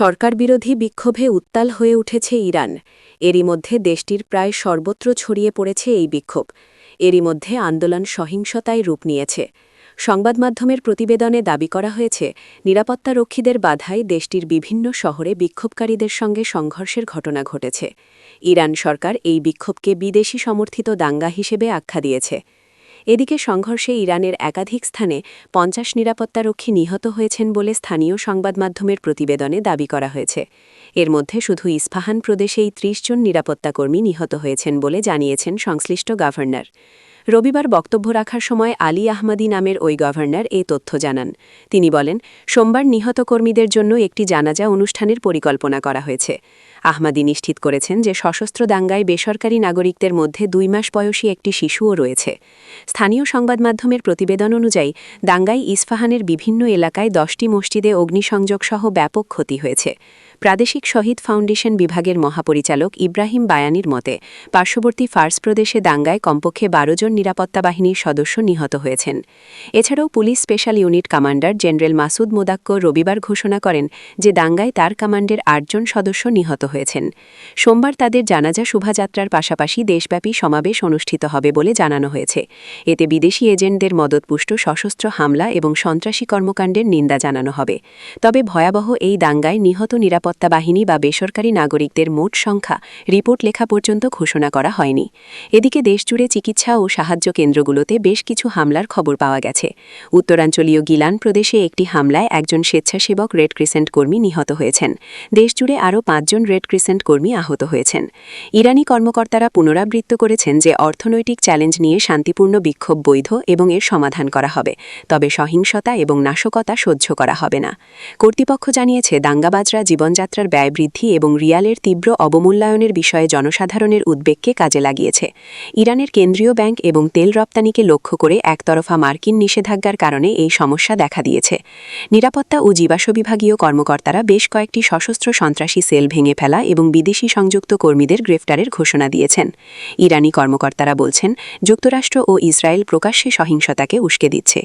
সরকার বিরোধী বিক্ষোভে উত্তাল হয়ে উঠেছে ইরান। এরই মধ্যে দেশটির প্রায় সর্বত্র ছড়িয়ে পড়েছে এই বিক্ষোভ। এরই মধ্যে আন্দোলন সহিংসতায় রূপ নিয়েছে। সংবাদমাধ্যমের প্রতিবেদনে দাবি করা হয়েছে, নিরাপত্তারক্ষীদের বাধায় দেশটির বিভিন্ন শহরে বিক্ষোভকারীদের সঙ্গে সংঘর্ষের ঘটনা ঘটেছে। ইরান সরকার এই বিক্ষোভকে বিদেশি সমর্থিত দাঙ্গা হিসেবে আখ্যা দিয়েছে। এদিকে সংঘর্ষে ইরানের একাধিক স্থানে পঞ্চাশ নিরাপত্তারক্ষী নিহত হয়েছেন বলে স্থানীয় সংবাদ মাধ্যমের প্রতিবেদনে দাবি করা হয়েছে। এর মধ্যে শুধু ইস্পাহান প্রদেশেই ত্রিশ জন নিরাপত্তাকর্মী নিহত হয়েছেন বলে জানিয়েছেন সংশ্লিষ্ট গভর্নর। রবিবার বক্তব্য রাখার সময় আলী আহমদি নামের ওই গভর্নর এ তথ্য জানান। তিনি বলেন, সোমবার নিহত কর্মীদের জন্য একটি জানাজা অনুষ্ঠানের পরিকল্পনা করা হয়েছে। আহমাদি নিশ্চিত করেছেন যে সশস্ত্র দাঙ্গায় বেসরকারি নাগরিকদের মধ্যে দুই মাস বয়সী একটি শিশুও রয়েছে। স্থানীয় সংবাদ মাধ্যমের প্রতিবেদন অনুযায়ী, দাঙ্গায় ইস্পাহানের বিভিন্ন এলাকায় দশটি মসজিদে অগ্নিসংযোগ সহ ব্যাপক ক্ষতি হয়েছে। প্রাদেশিক শহীদ ফাউন্ডেশন বিভাগের মহাপরিচালক ইব্রাহিম বায়ানির মতে, পার্শ্ববর্তী ফার্স প্রদেশে দাঙ্গায় কমপক্ষে বারো জন নিরাপত্তা বাহিনীর সদস্য নিহত হয়েছেন। এছাড়াও police special unit commander general Masud Modakkar রবিবার ঘোষণা করেন যে দাঙ্গায় তার কমান্ডের আটজন সদস্য নিহত হয়েছেন। সোমবার তাদের জানাজা শোভাযাত্রার পাশাপাশি দেশব্যাপী সমাবেশ অনুষ্ঠিত হবে বলে জানানো হয়েছে। এতে বিদেশি এজেন্টদের মদতপুষ্ট সশস্ত্র হামলা এবং সন্ত্রাসী কর্মকাণ্ডের নিন্দা জানানো হবে। তবে ভয়াবহ এই দাঙ্গায় নিহত নিরাপত্তা বাহিনী বা বেসরকারি নাগরিকদের মোট সংখ্যা রিপোর্ট লেখা পর্যন্ত ঘোষণা করা হয়নি। এদিকে দেশজুড়ে চিকিৎসা ও সাহায্য কেন্দ্রগুলোতে বেশ কিছু হামলার খবর পাওয়া গেছে। উত্তরাঞ্চলীয় গিলান প্রদেশে একটি হামলায় একজন স্বেচ্ছাসেবক রেড ক্রিসেন্ট কর্মী নিহত হয়েছেন। দেশজুড়ে আরও পাঁচজন রেড ক্রিসেন্ট কর্মী আহত হয়েছেন। ইরানি কর্মকর্তারা পুনরাবৃত্ত করেছেন যে অর্থনৈতিক চ্যালেঞ্জ নিয়ে শান্তিপূর্ণ বিক্ষোভ বৈধ এবং এর সমাধান করা হবে, তবে সহিংসতা এবং নাশকতা সহ্য করা হবে না। কর্তৃপক্ষ জানিয়েছে, দাঙ্গাবাজরা জীবনযাত্রার ব্যয় বৃদ্ধি এবং রিয়ালের তীব্র অবমূল্যায়নের বিষয়ে জনসাধারণের উদ্বেগকে কাজে লাগিয়েছে। ইরানের কেন্দ্রীয় ব্যাংক এবং তেল রপ্তানিকে লক্ষ্য করে একতরফা মার্কিন নিষেধাজ্ঞার কারণে এই সমস্যা দেখা দিয়েছে। নিরাপত্তা ও জীবাশ্ম বিভাগীয় কর্মকর্তারা বেশ কয়েকটি সশস্ত্র সন্ত্রাসী সেল ভেঙে ফেলা এবং বিদেশি সংযুক্ত কর্মীদের গ্রেফতারের ঘোষণা দিয়েছেন। ইরানি কর্মকর্তারা বলছেন, যুক্তরাষ্ট্র ও ইসরায়েল প্রকাশ্যে সহিংসতাকে উস্কে দিচ্ছে।